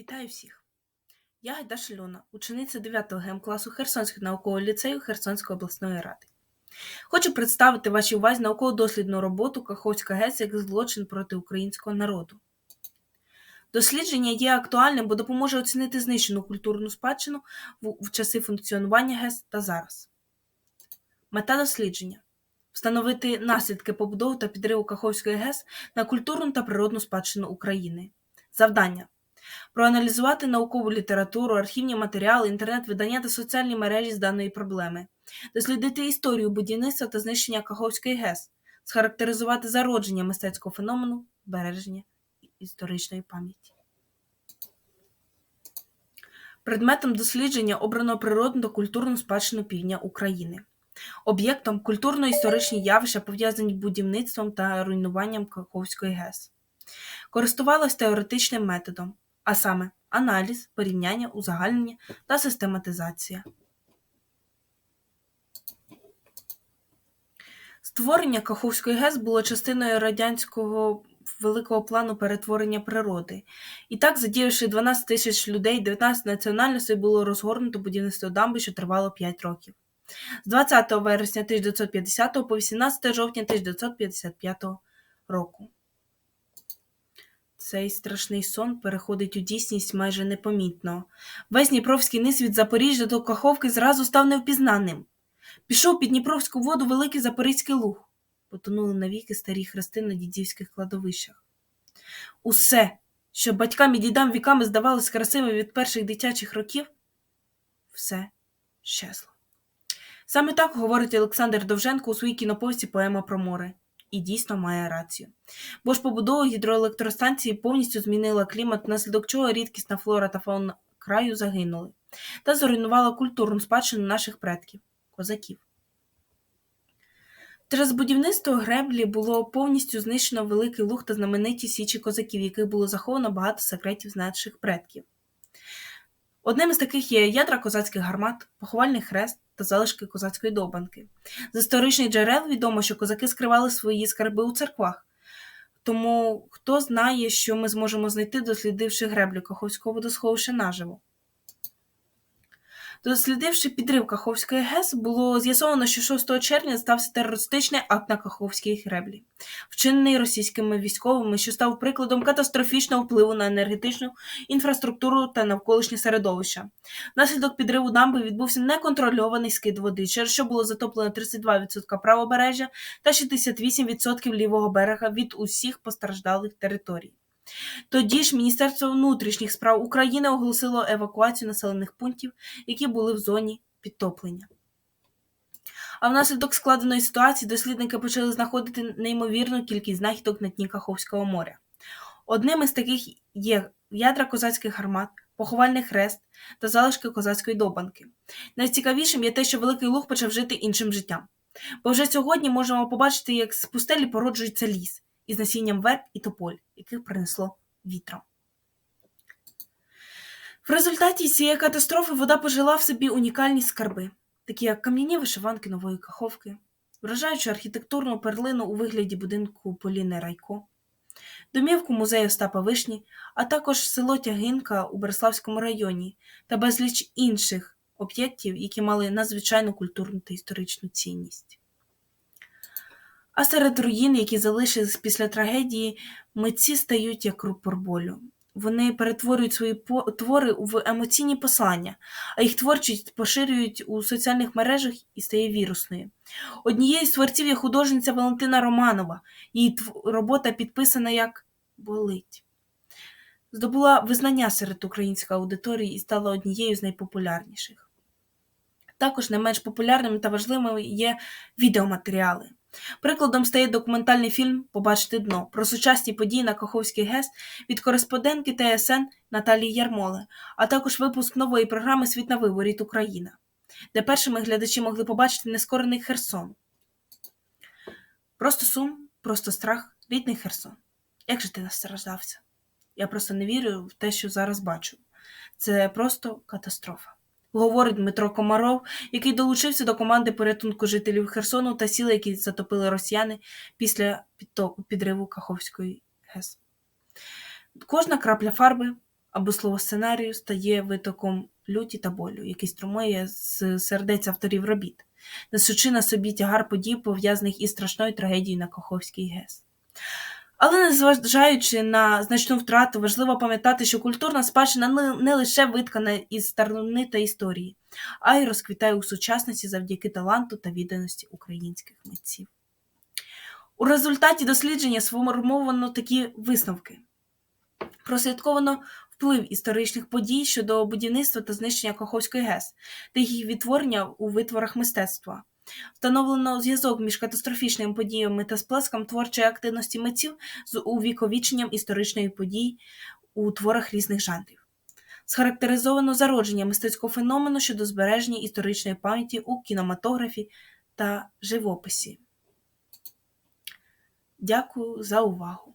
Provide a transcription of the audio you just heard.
Вітаю всіх! Я Гайдаш Альона, учениця 9 ГМ класу Херсонського наукового ліцею Херсонської обласної ради. Хочу представити вашій увазі науково-дослідну роботу Каховська ГЕС як злочин проти українського народу. Дослідження є актуальним, бо допоможе оцінити знищену культурну спадщину в часи функціонування ГЕС та зараз. Мета дослідження встановити наслідки побудови та підриву Каховської ГЕС на культурну та природну спадщину України. Завдання проаналізувати наукову літературу, архівні матеріали, інтернет-видання та соціальні мережі з даної проблеми, дослідити історію будівництва та знищення Каховської ГЕС, схарактеризувати зародження мистецького феномену, збереження історичної пам'яті. Предметом дослідження обрано природну та культурну спадщину півдня України. Об'єктом культурно-історичні явища пов'язані з будівництвом та руйнуванням Каховської ГЕС. Користувалась теоретичним методом, а саме аналіз, порівняння, узагальнення та систематизація. Створення Каховської ГЕС було частиною радянського великого плану перетворення природи. І так, задіявши 12 тисяч людей, 19 національностей було розгорнуто будівництво дамби, що тривало 5 років. З 20 вересня 1950 по 18 жовтня 1955 року. Цей страшний сон переходить у дійсність майже непомітно. Весь Дніпровський низ від Запоріжжя до Каховки зразу став невпізнаним. Пішов під Дніпровську воду великий Запорізький луг. Потонули навіки старі хрести на дідівських кладовищах. Усе, що батькам і дідам віками здавалось красивим від перших дитячих років, все щезло. Саме так говорить Олександр Довженко у своїй кіноповісті Поема про море. І дійсно має рацію. Бо ж побудова гідроелектростанції повністю змінила клімат, внаслідок чого рідкісна флора та фауна краю загинули, та зруйнувала культурну спадщину наших предків козаків. Через будівництво греблі було повністю знищено великий луг та знамениті січі козаків, яких було заховано багато секретів наших предків. Одним із таких є ядра козацьких гармат, поховальний хрест та залишки козацької добанки. З історичних джерел відомо, що козаки скривали свої скарби у церквах. Тому хто знає, що ми зможемо знайти, дослідивши греблю Каховського водосховища наживо. Дослідивши підрив Каховської ГЕС, було з'ясовано, що 6 червня стався терористичний акт на Каховській греблі, вчинений російськими військовими, що став прикладом катастрофічного впливу на енергетичну інфраструктуру та навколишнє середовище. Внаслідок підриву дамби відбувся неконтрольований скид води, через що було затоплено 32% правобережжя та 68% лівого берега від усіх постраждалих територій. Тоді ж Міністерство внутрішніх справ України оголосило евакуацію населених пунктів, які були в зоні підтоплення. А внаслідок складеної ситуації дослідники почали знаходити неймовірну кількість знахідок на дні Каховського моря. Одним із таких є ядра козацьких гармат, поховальний хрест та залишки козацької добанки. Найцікавішим є те, що Великий Луг почав жити іншим життям. Бо вже сьогодні можемо побачити, як з пустелі породжується ліс із насінням верб і тополь, яких принесло вітром. В результаті цієї катастрофи вода пожила в собі унікальні скарби, такі як кам'яні вишиванки нової каховки, вражаючи архітектурну перлину у вигляді будинку Поліни Райко, домівку музею Остапа Вишні, а також село Тягинка у Береславському районі та безліч інших об'єктів, які мали надзвичайну культурну та історичну цінність. А серед руїн, які залишились після трагедії, митці стають як рупор болю. Вони перетворюють свої твори в емоційні послання, а їх творчість поширюють у соціальних мережах і стає вірусною. Однією з творців є художниця Валентина Романова. Її робота підписана як Болить. Здобула визнання серед української аудиторії і стала однією з найпопулярніших. Також не менш популярними та важливими є відеоматеріали. Прикладом стає документальний фільм Побачити дно про сучасні події на Каховський ГЕС від кореспондентки ТСН Наталії Ярмоле, а також випуск нової програми Світ на виворіт Україна, де першими глядачі могли побачити нескорений Херсон. Просто сум, просто страх, рідний Херсон. Як же ти настраждався? Я просто не вірю в те, що зараз бачу. Це просто катастрофа говорить Дмитро Комаров, який долучився до команди порятунку жителів Херсону та сіл, які затопили росіяни після підриву Каховської ГЕС. Кожна крапля фарби, або слово сценарію стає витоком люті та болю, який струмує з сердець авторів робіт, несучи на собі тягар подій, пов'язаних із страшною трагедією на Каховській ГЕС. Але незважаючи на значну втрату, важливо пам'ятати, що культурна спадщина не- лише виткана із старовини та історії, а й розквітає у сучасності завдяки таланту та відданості українських митців. У результаті дослідження сформовано такі висновки. Прослідковано вплив історичних подій щодо будівництва та знищення Каховської ГЕС та їх відтворення у витворах мистецтва. Встановлено зв'язок між катастрофічними подіями та сплеском творчої активності митців з увіковіченням історичної подій у творах різних жанрів. Схарактеризовано зародження мистецького феномену щодо збереження історичної пам'яті у кінематографі та живописі. Дякую за увагу.